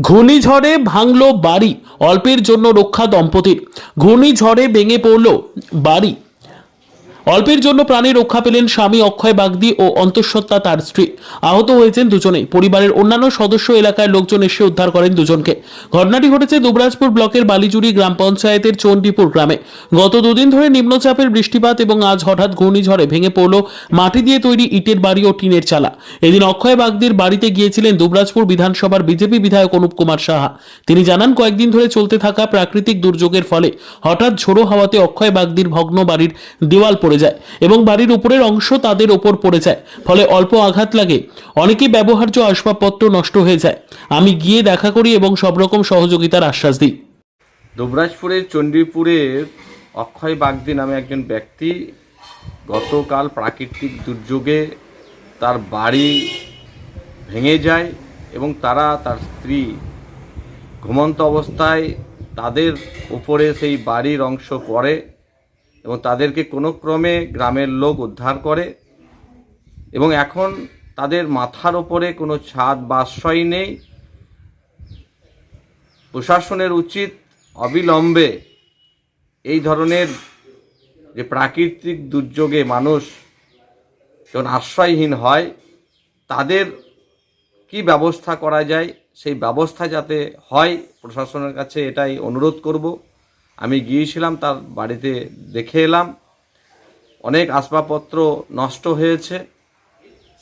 ঘূর্ণিঝড়ে ভাঙলো বাড়ি অল্পের জন্য রক্ষা দম্পতির। ঘূর্ণিঝড়ে ভেঙে পড়ল বাড়ি। অল্পের জন্য প্রাণে রক্ষা পেলেন স্বামী অক্ষয় বাগদি ও অন্তঃসত্ত্বা তার স্ত্রী। আহত হয়েছেন দুজনেই। পরিবারের অন্যান্য সদস্য এলাকায় লোকজন এসে উদ্ধার করেন দুজনকে। ঘটনাটি ঘটেছে দুবরাজপুর ব্লকের বালিজুড়ি গ্রাম পঞ্চায়েতের চণ্ডীপুর গ্রামে। গত দুদিন ধরে নিম্নচাপের বৃষ্টিপাত এবং আজ হঠাৎ ঘূর্ণিঝড়ে ভেঙে পড়ল মাটি দিয়ে তৈরি ইটের বাড়ি ও টিনের চালা। এদিন অক্ষয় বাগদির বাড়িতে গিয়েছিলেন দুবরাজপুর বিধানসভার বিজেপি বিধায়ক অনুপ কুমার সাহা। তিনি জানান, কয়েকদিন ধরে চলতে থাকা প্রাকৃতিক দুর্যোগের ফলে হঠাৎ ঝোড়ো হাওয়াতে অক্ষয় বাগদির ভগ্ন বাড়ির দেওয়াল পড়ে যায় এবং বাড়ির উপরের অংশ তাদের ওপর পড়ে যায়। ফলে অল্প আঘাত লাগে। অনেকেই ব্যবহার্য আসবাবপত্র নষ্ট হয়ে যায়। আমি গিয়ে দেখা করি এবং সব রকম সহযোগিতার আশ্বাস দিই। দুবরাজপুরের চণ্ডীপুরের অক্ষয় বাগদি নামে একজন ব্যক্তি গতকাল প্রাকৃতিক দুর্যোগে তার বাড়ি ভেঙে যায় এবং তারা তার স্ত্রী ঘুমন্ত অবস্থায় তাদের উপরে সেই বাড়ির অংশ পড়ে। এবং তাদেরকে কোনো ক্রমে গ্রামের লোক উদ্ধার করে এবং এখন তাদের মাথার ওপরে কোনো ছাদ বা আশ্রয় নেই। প্রশাসনের উচিত অবিলম্বে এই ধরনের যে প্রাকৃতিক দুর্যোগে মানুষ যখন আশ্রয়হীন হয়, তাদের কি ব্যবস্থা করা যায়? সেই ব্যবস্থা যাতে হয়, প্রশাসনের কাছে এটাই অনুরোধ করব। আমি গিয়েছিলাম, তার বাড়িতে দেখে এলাম। অনেক আসবাবপত্র নষ্ট হয়েছে।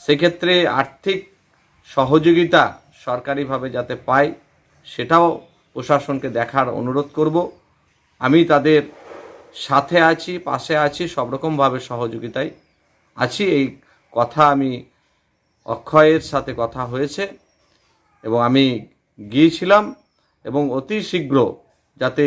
সেক্ষেত্রে আর্থিক সহযোগিতা সরকারিভাবে যাতে পাই, সেটাও প্রশাসনকে দেখার অনুরোধ করব। আমি তাদের সাথে আছি, পাশে আছি, সব রকমভাবে সহযোগিতায় আছি। এই কথা আমি অক্ষয়ের সাথে কথা হয়েছে এবং আমি গিয়েছিলাম এবং অতি শীঘ্র যাতে